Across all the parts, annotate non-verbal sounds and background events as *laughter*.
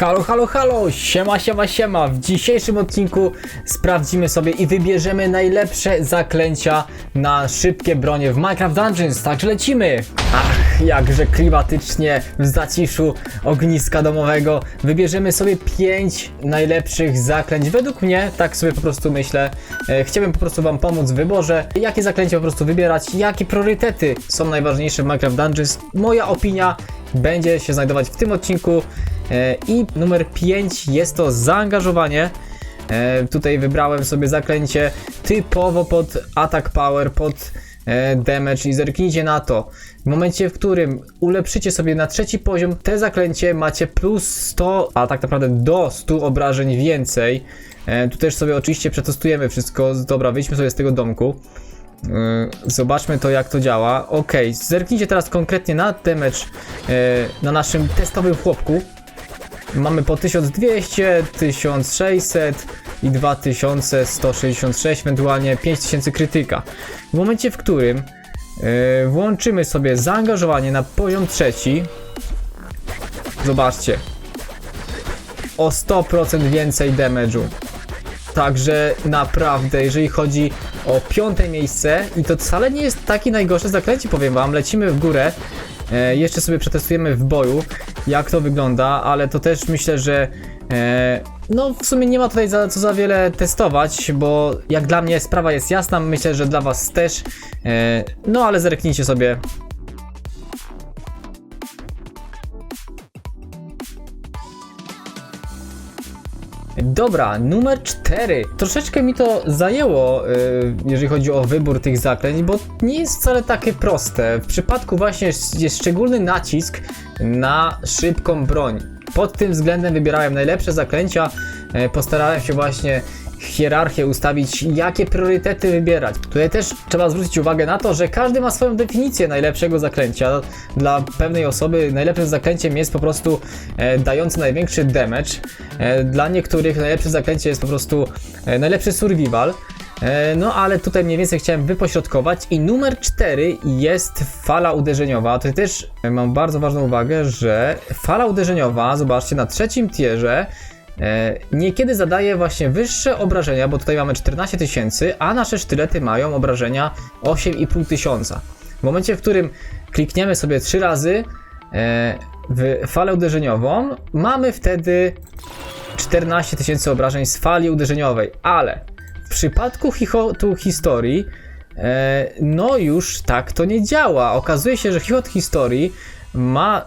Halo, halo, halo, siema, siema, siema. W dzisiejszym odcinku sprawdzimy sobie i wybierzemy najlepsze zaklęcia na szybkie bronie w Minecraft Dungeons, także lecimy. Ach, jakże klimatycznie w zaciszu ogniska domowego. Wybierzemy sobie 5 najlepszych zaklęć. Według mnie, tak sobie po prostu myślę, e, chciałbym po prostu wam pomóc w wyborze, jakie zaklęcia po prostu wybierać, jakie priorytety są najważniejsze w Minecraft Dungeons. Moja opinia będzie się znajdować w tym odcinku. E, I numer 5 jest to zaangażowanie. E, Tutaj wybrałem sobie zaklęcie typowo pod attack power, pod e, damage i zerknijcie na to. W momencie, w którym ulepszycie sobie na trzeci poziom, te zaklęcie macie plus 100, a tak naprawdę do 100 obrażeń więcej. Tu też sobie oczywiście przetestujemy wszystko. Dobra, wyjdźmy sobie z tego domku. Zobaczmy to jak to działa. Ok, zerknijcie teraz konkretnie na damage na naszym testowym chłopku. Mamy po 1200, 1600 i 2166, ewentualnie 5000 krytyka. W momencie, w którym yy, włączymy sobie zaangażowanie na poziom trzeci, zobaczcie, o 100% więcej damage'u. Także naprawdę, jeżeli chodzi o piąte miejsce, i to wcale nie jest takie najgorsze zaklęcie, powiem wam, lecimy w górę. E, jeszcze sobie przetestujemy w boju, jak to wygląda, ale to też myślę, że e, no w sumie nie ma tutaj za, co za wiele testować, bo jak dla mnie sprawa jest jasna, myślę, że dla was też. E, no ale zerknijcie sobie Dobra, numer 4. Troszeczkę mi to zajęło, yy, jeżeli chodzi o wybór tych zaklęć, bo nie jest wcale takie proste. W przypadku właśnie jest, jest szczególny nacisk na szybką broń. Pod tym względem wybierałem najlepsze zaklęcia. e, Postarałem się właśnie hierarchię ustawić, jakie priorytety wybierać. Tutaj też trzeba zwrócić uwagę na to, że każdy ma swoją definicję najlepszego zaklęcia. Dla pewnej osoby najlepszym zaklęciem jest po prostu e, dający największy damage. E, dla niektórych najlepsze zaklęcie jest po prostu e, najlepszy survival. E, No ale tutaj mniej więcej chciałem wypośrodkować i numer 4 jest fala uderzeniowa. Tutaj też e, mam bardzo ważną uwagę, że fala uderzeniowa, zobaczcie, na trzecim tierze niekiedy zadaje właśnie wyższe obrażenia, bo tutaj mamy 14 tysięcy, a nasze sztylety mają obrażenia 8,5 tysiąca. W momencie, w którym klikniemy sobie 3 razy e, w falę uderzeniową, mamy wtedy 14 tysięcy obrażeń z fali uderzeniowej, ale w przypadku chichotu historii, e, no już tak to nie działa. Okazuje się, że chichot historii ma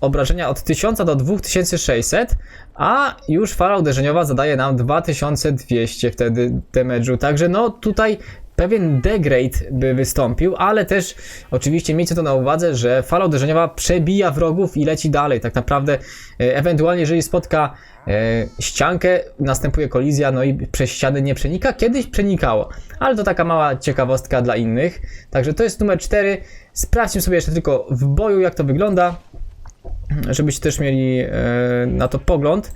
obrażenia od 1000 do 2600, a już fala uderzeniowa zadaje nam 2200 wtedy damage'u. Także no tutaj pewien degrade by wystąpił, ale też oczywiście miejcie to na uwadze, że fala uderzeniowa przebija wrogów i leci dalej. Tak naprawdę, e, ewentualnie jeżeli spotka e, ściankę, następuje kolizja, no i przez ściany nie przenika. Kiedyś przenikało, ale to taka mała ciekawostka dla innych. Także to jest numer 4. Sprawdźmy sobie jeszcze tylko w boju, jak to wygląda, żebyście też mieli e, na to pogląd.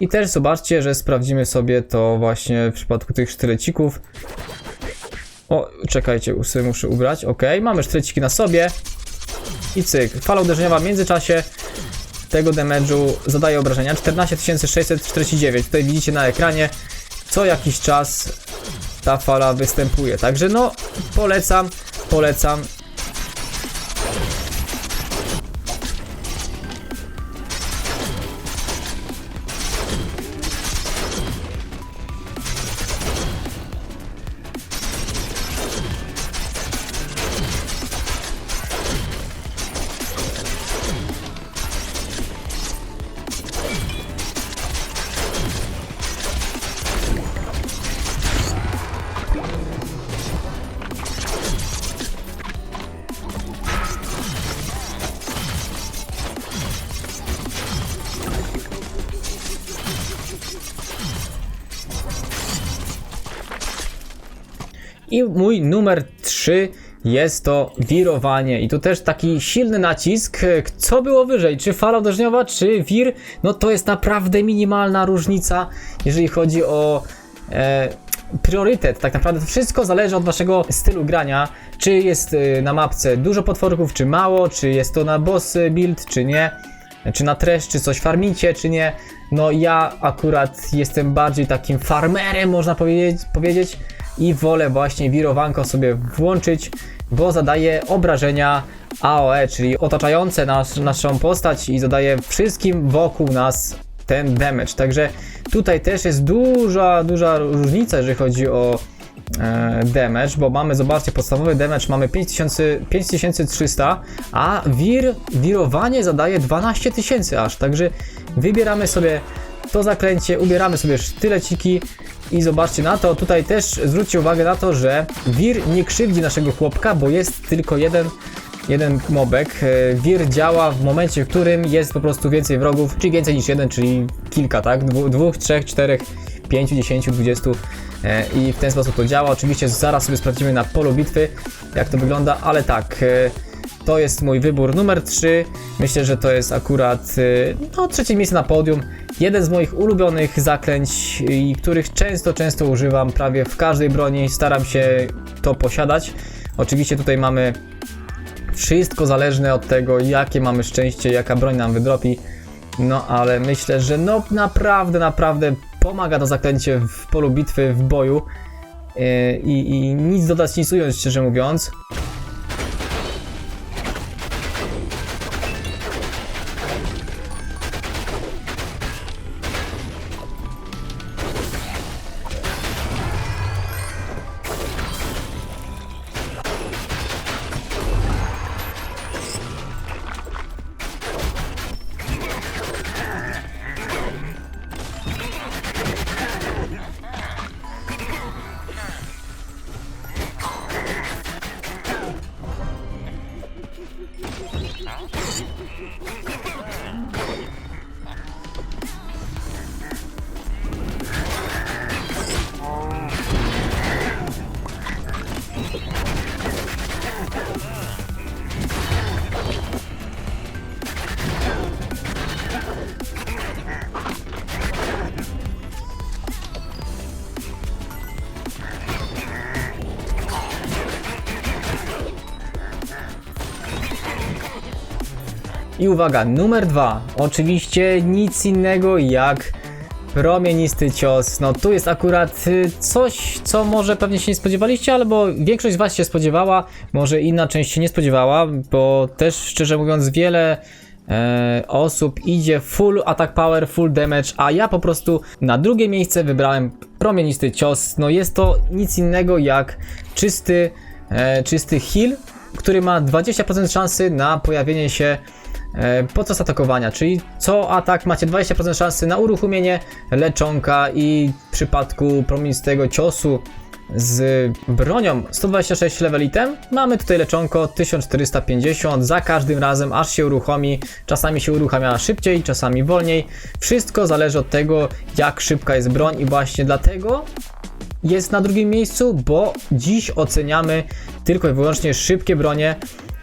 I też zobaczcie, że sprawdzimy sobie to właśnie w przypadku tych sztylecików. O, czekajcie, sobie muszę ubrać. Ok, mamy sztyleciki na sobie. I cyk. Fala uderzeniowa w międzyczasie tego damage'u zadaje obrażenia 14649. Tutaj widzicie na ekranie co jakiś czas ta fala występuje. Także no, polecam, polecam. I mój numer 3 jest to wirowanie. I tu też taki silny nacisk. Co było wyżej? Czy fala uderzeniowa, czy wir? No to jest naprawdę minimalna różnica, jeżeli chodzi o e, priorytet. Tak naprawdę to wszystko zależy od waszego stylu grania. Czy jest e, na mapce dużo potworków, czy mało, czy jest to na boss build, czy nie. czy na treść, czy coś farmicie, czy nie. No ja akurat jestem bardziej takim farmerem, można powiedzieć, powiedzieć i wolę właśnie wirowanko sobie włączyć, bo zadaje obrażenia AOE, czyli otaczające nas, naszą postać i zadaje wszystkim wokół nas ten damage. Także tutaj też jest duża, duża różnica, jeżeli chodzi o e, damage, bo mamy, zobaczcie, podstawowy damage mamy 5000, 5300, a wir, wirowanie zadaje 12 tysięcy aż, także wybieramy sobie to zaklęcie, ubieramy sobie sztyleciki i zobaczcie na to, tutaj też zwróćcie uwagę na to, że wir nie krzywdzi naszego chłopka, bo jest tylko jeden jeden mobek. E, Wir działa w momencie, w którym jest po prostu więcej wrogów, czyli więcej niż jeden, czyli kilka, tak? Dwu, dwóch, trzech, czterech, pięciu, dziesięciu, dwudziestu e, i w ten sposób to działa. Oczywiście zaraz sobie sprawdzimy na polu bitwy, jak to wygląda, ale tak, e, to jest mój wybór numer 3. Myślę, że to jest akurat no, trzecie miejsce na podium. Jeden z moich ulubionych zaklęć, i których często, często używam prawie w każdej broni. Staram się to posiadać. Oczywiście tutaj mamy wszystko zależne od tego, jakie mamy szczęście, jaka broń nam wydropi. No ale myślę, że no naprawdę, naprawdę pomaga to zaklęcie w polu bitwy, w boju. Yy, I, i nic dodać, nic ująć, szczerze mówiąc. I uwaga, numer dwa. Oczywiście nic innego jak promienisty cios. No tu jest akurat y, coś, co może pewnie się nie spodziewaliście, albo większość z was się spodziewała, może inna część się nie spodziewała, bo też szczerze mówiąc wiele e, osób idzie full attack power, full damage, a ja po prostu na drugie miejsce wybrałem promienisty cios. No jest to nic innego jak czysty, e, czysty heal, który ma 20% szansy na pojawienie się podczas atakowania, czyli co atak? Macie 20% szansy na uruchomienie leczonka i w przypadku promienistego ciosu z bronią 126 level item mamy tutaj leczonko 1450 za każdym razem aż się uruchomi czasami się uruchamia szybciej, czasami wolniej. Wszystko zależy od tego jak szybka jest broń i właśnie dlatego jest na drugim miejscu, bo dziś oceniamy tylko i wyłącznie szybkie bronie,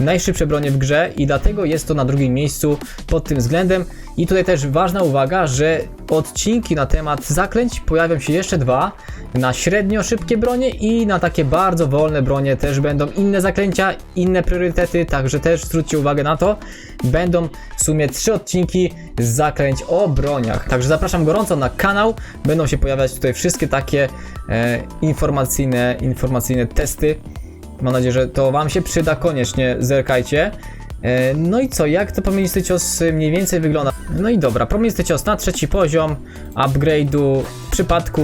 najszybsze bronie w grze i dlatego jest to na drugim miejscu pod tym względem. I tutaj też ważna uwaga, że odcinki na temat zaklęć pojawią się jeszcze dwa, na średnio szybkie bronie i na takie bardzo wolne bronie też będą inne zaklęcia, inne priorytety, także też zwróćcie uwagę na to. Będą w sumie trzy odcinki z zaklęć o broniach. Także zapraszam gorąco na kanał, będą się pojawiać tutaj wszystkie takie e, informacyjne, informacyjne testy. Mam nadzieję, że to Wam się przyda, koniecznie zerkajcie. E, No i co, jak to promienisty cios mniej więcej wygląda? No i dobra, promienisty cios na trzeci poziom upgrade'u w przypadku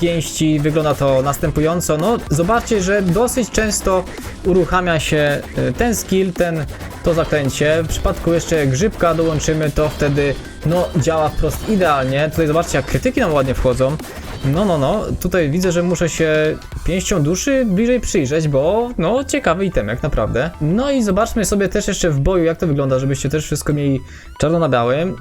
pięści wygląda to następująco. No zobaczcie, że dosyć często uruchamia się e, ten skill, ten to zaklęcie. W przypadku jeszcze grzybka dołączymy, to wtedy no działa wprost idealnie. Tutaj zobaczcie, jak krytyki nam ładnie wchodzą. No, no, no, tutaj widzę, że muszę się pięścią duszy bliżej przyjrzeć, bo no ciekawy item, jak naprawdę. No i zobaczmy sobie też jeszcze w boju, jak to wygląda, żebyście też wszystko mieli czarno na białym.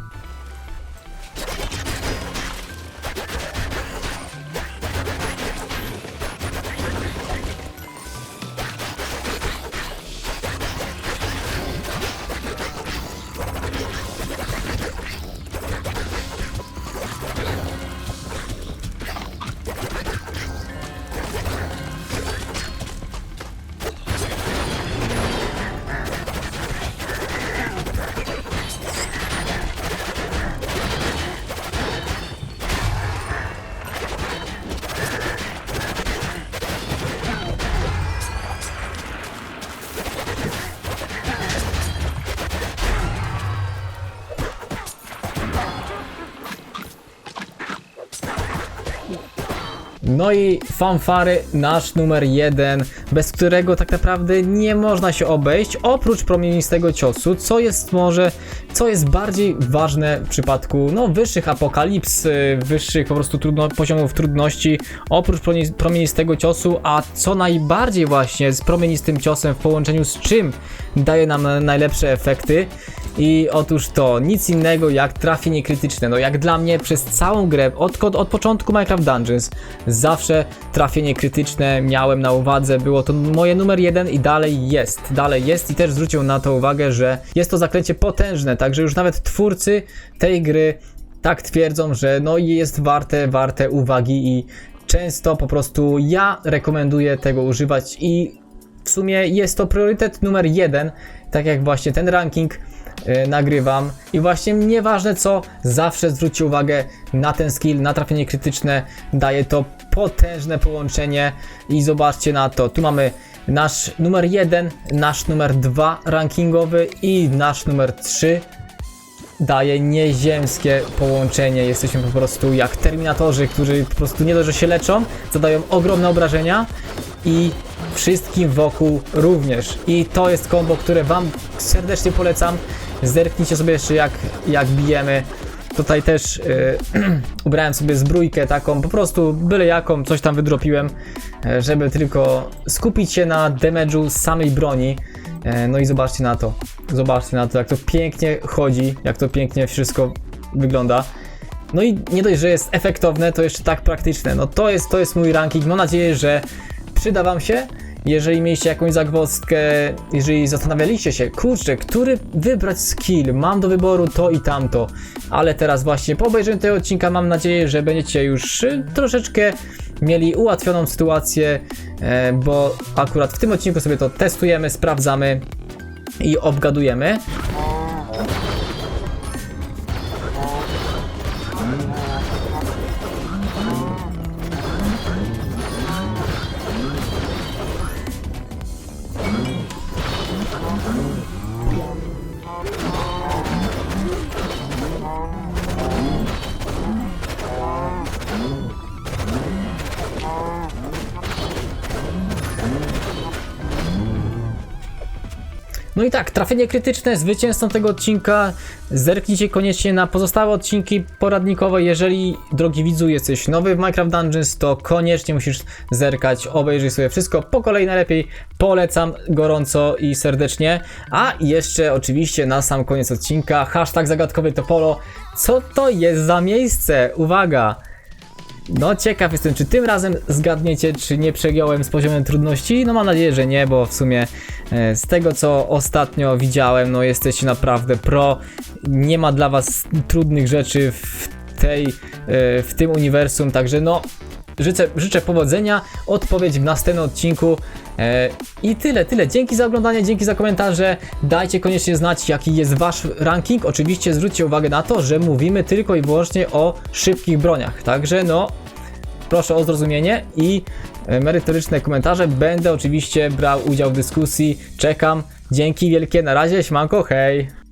No i fanfary, nasz numer jeden, bez którego tak naprawdę nie można się obejść, oprócz promienistego ciosu, co jest może, co jest bardziej ważne w przypadku no, wyższych apokalips, y, wyższych po prostu trudno, poziomów trudności, oprócz promieni- promienistego ciosu, a co najbardziej właśnie z promienistym ciosem w połączeniu z czym daje nam najlepsze efekty. I otóż to nic innego jak trafienie krytyczne. No jak dla mnie przez całą grę, od, od, od początku Minecraft Dungeons, zawsze trafienie krytyczne miałem na uwadze. Było to moje numer jeden i dalej jest. Dalej jest i też zwrócił na to uwagę, że jest to zaklęcie potężne, także już nawet twórcy tej gry tak twierdzą, że no jest warte, warte uwagi i często po prostu ja rekomenduję tego używać i w sumie jest to priorytet numer jeden, tak jak właśnie ten ranking e, nagrywam. I właśnie nieważne co, zawsze zwróćcie uwagę na ten skill, na trafienie krytyczne, daje to potężne połączenie i zobaczcie na to, tu mamy nasz numer jeden, nasz numer dwa rankingowy i nasz numer trzy daje nieziemskie połączenie. Jesteśmy po prostu jak terminatorzy, którzy po prostu nie dość, że się leczą, zadają ogromne obrażenia i wszystkim wokół również. I to jest kombo, które Wam serdecznie polecam. Zerknijcie sobie jeszcze jak, jak bijemy. Tutaj też yy, *clears throat* ubrałem sobie zbrójkę taką, po prostu byle jaką, coś tam wydropiłem, e, żeby tylko skupić się na damage'u samej broni. E, No i zobaczcie na to. Zobaczcie na to, jak to pięknie chodzi, jak to pięknie wszystko wygląda. No i nie dość, że jest efektowne, to jeszcze tak praktyczne. No to jest, to jest mój ranking. Mam nadzieję, że przyda Wam się. Jeżeli mieliście jakąś zagwozdkę, jeżeli zastanawialiście się, kurczę, który wybrać skill, mam do wyboru to i tamto, ale teraz właśnie po obejrzeniu tego odcinka mam nadzieję, że będziecie już troszeczkę mieli ułatwioną sytuację, e, bo akurat w tym odcinku sobie to testujemy, sprawdzamy i obgadujemy. No i tak, trafienie krytyczne, zwycięzcą tego odcinka. Zerknijcie koniecznie na pozostałe odcinki poradnikowe. Jeżeli, drogi widzu, jesteś nowy w Minecraft Dungeons, to koniecznie musisz zerkać, obejrzyj sobie wszystko po kolei najlepiej. Polecam gorąco i serdecznie. A jeszcze oczywiście na sam koniec odcinka hashtag zagadkowy Topolo. Co to jest za miejsce? Uwaga! No ciekaw jestem, czy tym razem zgadniecie, czy nie przegiąłem z poziomem trudności. No mam nadzieję, że nie, bo w sumie e, z tego co ostatnio widziałem, no jesteście naprawdę pro. Nie ma dla was trudnych rzeczy w tej, e, w tym uniwersum, także no życzę, życzę powodzenia, odpowiedź w następnym odcinku. E, I tyle, tyle. Dzięki za oglądanie, dzięki za komentarze. Dajcie koniecznie znać, jaki jest wasz ranking. Oczywiście zwróćcie uwagę na to, że mówimy tylko i wyłącznie o szybkich broniach. Także no, proszę o zrozumienie i e, merytoryczne komentarze. Będę oczywiście brał udział w dyskusji. Czekam. Dzięki wielkie. Na razie, śmanko, hej.